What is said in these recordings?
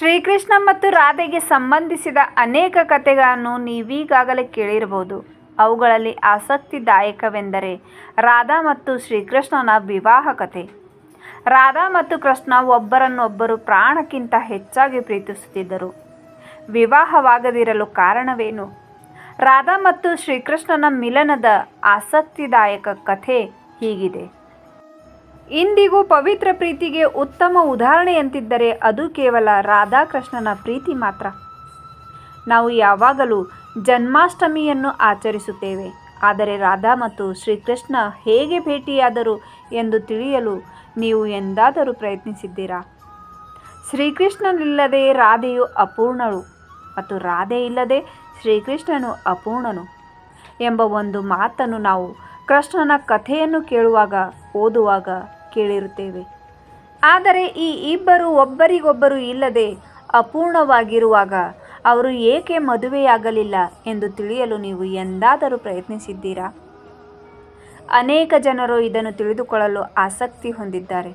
ಶ್ರೀಕೃಷ್ಣ ಮತ್ತು ರಾಧೆಗೆ ಸಂಬಂಧಿಸಿದ ಅನೇಕ ಕಥೆಗಳನ್ನು ನೀವೀಗಾಗಲೇ ಕೇಳಿರಬಹುದು. ಅವುಗಳಲ್ಲಿ ಆಸಕ್ತಿದಾಯಕವೆಂದರೆ ರಾಧಾ ಮತ್ತು ಶ್ರೀಕೃಷ್ಣನ ವಿವಾಹ ಕಥೆ. ರಾಧಾ ಮತ್ತು ಕೃಷ್ಣ ಒಬ್ಬರನ್ನೊಬ್ಬರು ಪ್ರಾಣಕ್ಕಿಂತ ಹೆಚ್ಚಾಗಿ ಪ್ರೀತಿಸುತ್ತಿದ್ದರು. ವಿವಾಹವಾಗದಿರಲು ಕಾರಣವೇನು? ರಾಧಾ ಮತ್ತು ಶ್ರೀಕೃಷ್ಣನ ಮಿಲನದ ಆಸಕ್ತಿದಾಯಕ ಕಥೆ ಹೀಗಿದೆ. ಇಂದಿಗೂ ಪವಿತ್ರ ಪ್ರೀತಿಗೆ ಉತ್ತಮ ಉದಾಹರಣೆಯಂತಿದ್ದರೆ ಅದು ಕೇವಲ ರಾಧಾಕೃಷ್ಣನ ಪ್ರೀತಿ ಮಾತ್ರ. ನಾವು ಯಾವಾಗಲೂ ಜನ್ಮಾಷ್ಟಮಿಯನ್ನು ಆಚರಿಸುತ್ತೇವೆ. ಆದರೆ ರಾಧಾ ಮತ್ತು ಶ್ರೀಕೃಷ್ಣ ಹೇಗೆ ಭೇಟಿಯಾದರು ಎಂದು ತಿಳಿಯಲು ನೀವು ಎಂದಾದರೂ ಪ್ರಯತ್ನಿಸಿದ್ದೀರಾ? ಶ್ರೀಕೃಷ್ಣನಿಲ್ಲದೆ ರಾಧೆಯು ಅಪೂರ್ಣಳು ಮತ್ತು ರಾಧೆ ಇಲ್ಲದೆ ಶ್ರೀಕೃಷ್ಣನು ಅಪೂರ್ಣನು ಎಂಬ ಒಂದು ಮಾತನ್ನು ನಾವು ಕೃಷ್ಣನ ಕಥೆಯನ್ನು ಕೇಳುವಾಗ, ಓದುವಾಗ ಕೇಳಿರುತ್ತೇವೆ. ಆದರೆ ಈ ಇಬ್ಬರು ಒಬ್ಬರಿಗೊಬ್ಬರು ಇಲ್ಲದೆ ಅಪೂರ್ಣವಾಗಿರುವಾಗ ಅವರು ಏಕೆ ಮದುವೆಯಾಗಲಿಲ್ಲ ಎಂದು ತಿಳಿಯಲು ನೀವು ಎಂದಾದರೂ ಪ್ರಯತ್ನಿಸಿದ್ದೀರಾ? ಅನೇಕ ಜನರು ಇದನ್ನು ತಿಳಿದುಕೊಳ್ಳಲು ಆಸಕ್ತಿ ಹೊಂದಿದ್ದಾರೆ.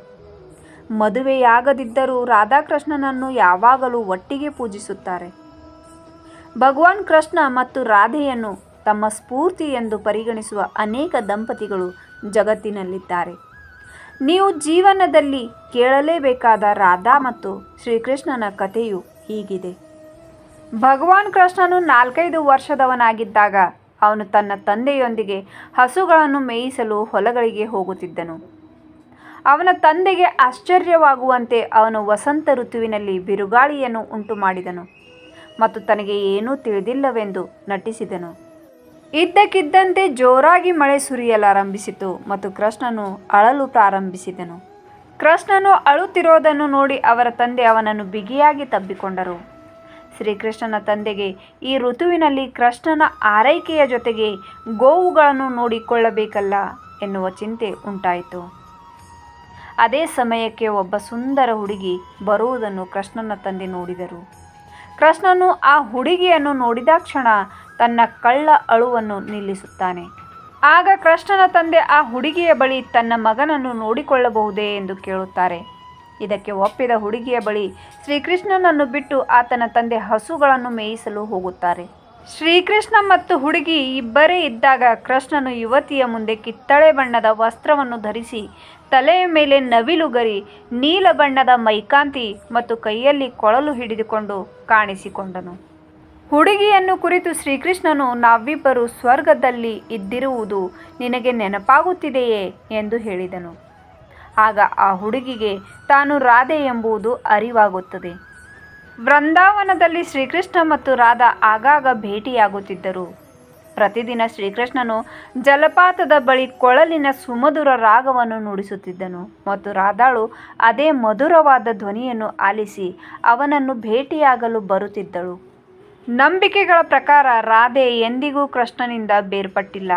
ಮದುವೆಯಾಗದಿದ್ದರೂ ರಾಧಾಕೃಷ್ಣನನ್ನು ಯಾವಾಗಲೂ ಒಟ್ಟಿಗೆ ಪೂಜಿಸುತ್ತಾರೆ. ಭಗವಾನ್ ಕೃಷ್ಣ ಮತ್ತು ರಾಧೆಯನ್ನು ತಮ್ಮ ಸ್ಫೂರ್ತಿ ಎಂದು ಪರಿಗಣಿಸುವ ಅನೇಕ ದಂಪತಿಗಳು ಜಗತ್ತಿನಲ್ಲಿದ್ದಾರೆ. ನೀವು ಜೀವನದಲ್ಲಿ ಕೇಳಲೇಬೇಕಾದ ರಾಧಾ ಮತ್ತು ಶ್ರೀಕೃಷ್ಣನ ಕಥೆಯು ಹೀಗಿದೆ. ಭಗವಾನ್ ಕೃಷ್ಣನು ನಾಲ್ಕೈದು ವರ್ಷದವನಾಗಿದ್ದಾಗ ಅವನು ತನ್ನ ತಂದೆಯೊಂದಿಗೆ ಹಸುಗಳನ್ನು ಮೇಯಿಸಲು ಹೊಲಗಳಿಗೆ ಹೋಗುತ್ತಿದ್ದನು. ಅವನ ತಂದೆಗೆ ಆಶ್ಚರ್ಯವಾಗುವಂತೆ ಅವನು ವಸಂತ ಋತುವಿನಲ್ಲಿ ಬಿರುಗಾಳಿಯನ್ನು ಉಂಟು ಮಾಡಿದನು ಮತ್ತು ತನಗೆ ಏನೂ ತಿಳಿದಿಲ್ಲವೆಂದು ನಟಿಸಿದನು. ಇದ್ದಕ್ಕಿದ್ದಂತೆ ಜೋರಾಗಿ ಮಳೆ ಸುರಿಯಲಾರಂಭಿಸಿತು ಮತ್ತು ಕೃಷ್ಣನು ಅಳಲು ಪ್ರಾರಂಭಿಸಿದನು. ಕೃಷ್ಣನು ಅಳುತ್ತಿರೋದನ್ನು ನೋಡಿ ಅವರ ತಂದೆ ಅವನನ್ನು ಬಿಗಿಯಾಗಿ ತಬ್ಬಿಕೊಂಡರು. ಶ್ರೀಕೃಷ್ಣನ ತಂದೆಗೆ ಈ ಋತುವಿನಲ್ಲಿ ಕೃಷ್ಣನ ಆರೈಕೆಯ ಜೊತೆಗೆ ಗೋವುಗಳನ್ನು ನೋಡಿಕೊಳ್ಳಬೇಕಲ್ಲ ಎನ್ನುವ ಚಿಂತೆ ಉಂಟಾಯಿತು. ಅದೇ ಸಮಯಕ್ಕೆ ಒಬ್ಬ ಸುಂದರ ಹುಡುಗಿ ಬರುವುದನ್ನು ಕೃಷ್ಣನ ತಂದೆ ನೋಡಿದರು. ಕೃಷ್ಣನು ಆ ಹುಡುಗಿಯನ್ನು ನೋಡಿದಾಕ್ಷಣ ತನ್ನ ಕಳ್ಳ ಅಳುವನ್ನು ನಿಲ್ಲಿಸುತ್ತಾನೆ. ಆಗ ಕೃಷ್ಣನ ತಂದೆ ಆ ಹುಡುಗಿಯ ಬಳಿ ತನ್ನ ಮಗನನ್ನು ನೋಡಿಕೊಳ್ಳಬಹುದೇ ಎಂದು ಕೇಳುತ್ತಾರೆ. ಇದಕ್ಕೆ ಒಪ್ಪಿದ ಹುಡುಗಿಯ ಬಳಿ ಶ್ರೀಕೃಷ್ಣನನ್ನು ಬಿಟ್ಟು ಆತನ ತಂದೆ ಹಸುಗಳನ್ನು ಮೇಯಿಸಲು ಹೋಗುತ್ತಾರೆ. ಶ್ರೀಕೃಷ್ಣ ಮತ್ತು ಹುಡುಗಿ ಇಬ್ಬರೇ ಇದ್ದಾಗ ಕೃಷ್ಣನು ಯುವತಿಯ ಮುಂದೆ ಕಿತ್ತಳೆ ಬಣ್ಣದ ವಸ್ತ್ರವನ್ನು ಧರಿಸಿ ತಲೆಯ ಮೇಲೆ ನವಿಲುಗರಿ ನೀಲ ಬಣ್ಣದ ಮೈಕಾಂತಿ ಮತ್ತು ಕೈಯಲ್ಲಿ ಕೊಳಲು ಹಿಡಿದುಕೊಂಡು ಕಾಣಿಸಿಕೊಂಡನು. ಹುಡುಗಿಯನ್ನು ಕುರಿತು ಶ್ರೀಕೃಷ್ಣನು ನಾವಿಬ್ಬರು ಸ್ವರ್ಗದಲ್ಲಿ ಇದ್ದಿರುವುದು ನಿನಗೆ ನೆನಪಾಗುತ್ತಿದೆಯೇ ಎಂದು ಹೇಳಿದನು. ಆಗ ಆ ಹುಡುಗಿಗೆ ತಾನು ರಾಧೆ ಎಂಬುದು ಅರಿವಾಗುತ್ತದೆ. ವೃಂದಾವನದಲ್ಲಿ ಶ್ರೀಕೃಷ್ಣ ಮತ್ತು ರಾಧಾ ಆಗಾಗ ಭೇಟಿಯಾಗುತ್ತಿದ್ದರು. ಪ್ರತಿದಿನ ಶ್ರೀಕೃಷ್ಣನು ಜಲಪಾತದ ಬಳಿ ಕೊಳಲಿನ ಸುಮಧುರ ರಾಗವನ್ನು ನುಡಿಸುತ್ತಿದ್ದನು ಮತ್ತು ರಾಧಾಳು ಅದೇ ಮಧುರವಾದ ಧ್ವನಿಯನ್ನು ಆಲಿಸಿ ಅವನನ್ನು ಭೇಟಿಯಾಗಲು ಬರುತ್ತಿದ್ದಳು. ನಂಬಿಕೆಗಳ ಪ್ರಕಾರ ರಾಧೆ ಎಂದಿಗೂ ಕೃಷ್ಣನಿಂದ ಬೇರ್ಪಟ್ಟಿಲ್ಲ.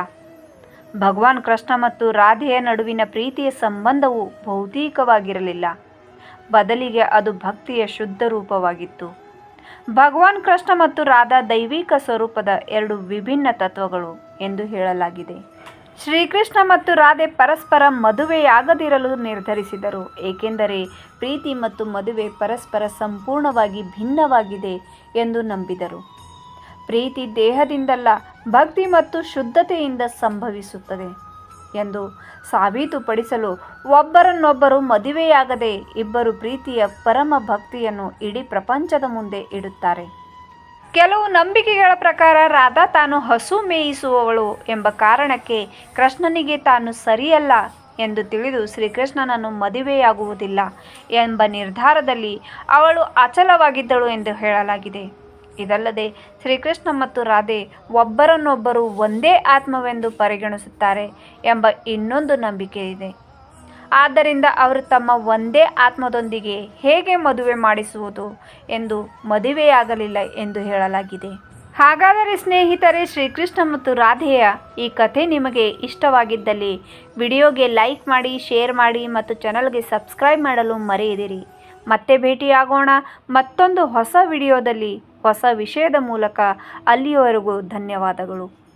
ಭಗವಾನ್ ಕೃಷ್ಣ ಮತ್ತು ರಾಧೆಯ ನಡುವಿನ ಪ್ರೀತಿಯ ಸಂಬಂಧವು ಭೌತಿಕವಾಗಿರಲಿಲ್ಲ. ಬದಲಿಗೆ ಅದು ಭಕ್ತಿಯ ಶುದ್ಧ ರೂಪವಾಗಿತ್ತು. ಭಗವಾನ್ ಕೃಷ್ಣ ಮತ್ತು ರಾಧಾ ದೈವಿಕ ಸ್ವರೂಪದ ಎರಡು ವಿಭಿನ್ನ ತತ್ವಗಳು ಎಂದು ಹೇಳಲಾಗಿದೆ. ಶ್ರೀಕೃಷ್ಣ ಮತ್ತು ರಾಧೆ ಪರಸ್ಪರ ಮದುವೆಯಾಗದಿರಲು ನಿರ್ಧರಿಸಿದರು. ಏಕೆಂದರೆ ಪ್ರೀತಿ ಮತ್ತು ಮದುವೆ ಪರಸ್ಪರ ಸಂಪೂರ್ಣವಾಗಿ ಭಿನ್ನವಾಗಿದೆ ಎಂದು ನಂಬಿದರು. ಪ್ರೀತಿ ದೇಹದಿಂದಲ್ಲ, ಭಕ್ತಿ ಮತ್ತು ಶುದ್ಧತೆಯಿಂದ ಸಂಭವಿಸುತ್ತದೆ ಎಂದು ಸಾಬೀತುಪಡಿಸಲು ಒಬ್ಬರನ್ನೊಬ್ಬರು ಮದುವೆಯಾಗದೆ ಇಬ್ಬರು ಪ್ರೀತಿಯ ಪರಮ ಭಕ್ತಿಯನ್ನು ಇಡೀ ಪ್ರಪಂಚದ ಮುಂದೆ ಇಡುತ್ತಾರೆ. ಕೆಲವು ನಂಬಿಕೆಗಳ ಪ್ರಕಾರ ರಾಧಾ ತಾನು ಹಸು ಮೇಯಿಸುವವಳು ಎಂಬ ಕಾರಣಕ್ಕೆ ಕೃಷ್ಣನಿಗೆ ತಾನು ಸರಿಯಲ್ಲ ಎಂದು ತಿಳಿದು ಶ್ರೀಕೃಷ್ಣನನ್ನು ಮದುವೆಯಾಗುವುದಿಲ್ಲ ಎಂಬ ನಿರ್ಧಾರದಲ್ಲಿ ಅವಳು ಅಚಲವಾಗಿದ್ದಳು ಎಂದು ಹೇಳಲಾಗಿದೆ. ಇದಲ್ಲದೆ ಶ್ರೀಕೃಷ್ಣ ಮತ್ತು ರಾಧೆ ಒಬ್ಬರನ್ನೊಬ್ಬರು ಒಂದೇ ಆತ್ಮವೆಂದು ಪರಿಗಣಿಸುತ್ತಾರೆ ಎಂಬ ಇನ್ನೊಂದು ನಂಬಿಕೆ ಇದೆ ಆದ್ದರಿಂದ ಅವರು ತಮ್ಮ ಒಂದೇ ಆತ್ಮದೊಂದಿಗೆ ಹೇಗೆ ಮದುವೆ ಮಾಡಿಸುವುದು ಎಂದು ಮದುವೆಯಾಗಲಿಲ್ಲ ಎಂದು ಹೇಳಲಾಗಿದೆ. ಹಾಗಾದರೆ ಸ್ನೇಹಿತರೆ, ಶ್ರೀಕೃಷ್ಣ ಮತ್ತು ರಾಧೆಯ ಈ ಕಥೆ ನಿಮಗೆ ಇಷ್ಟವಾಗಿದ್ದಲ್ಲಿ ವಿಡಿಯೋಗೆ ಲೈಕ್ ಮಾಡಿ, ಶೇರ್ ಮಾಡಿ ಮತ್ತು ಚಾನಲ್ಗೆ ಸಬ್ಸ್ಕ್ರೈಬ್ ಮಾಡಲು ಮರೆಯದಿರಿ. ಮತ್ತೆ ಭೇಟಿಯಾಗೋಣ. ಮತ್ತೊಂದು ಹೊಸ ವಿಡಿಯೋದಲ್ಲಿ ಹೊಸ ವಿಷಯದ ಮೂಲಕ ಅಲ್ಲಿಯವರೆಗೂ ಧನ್ಯವಾದಗಳು.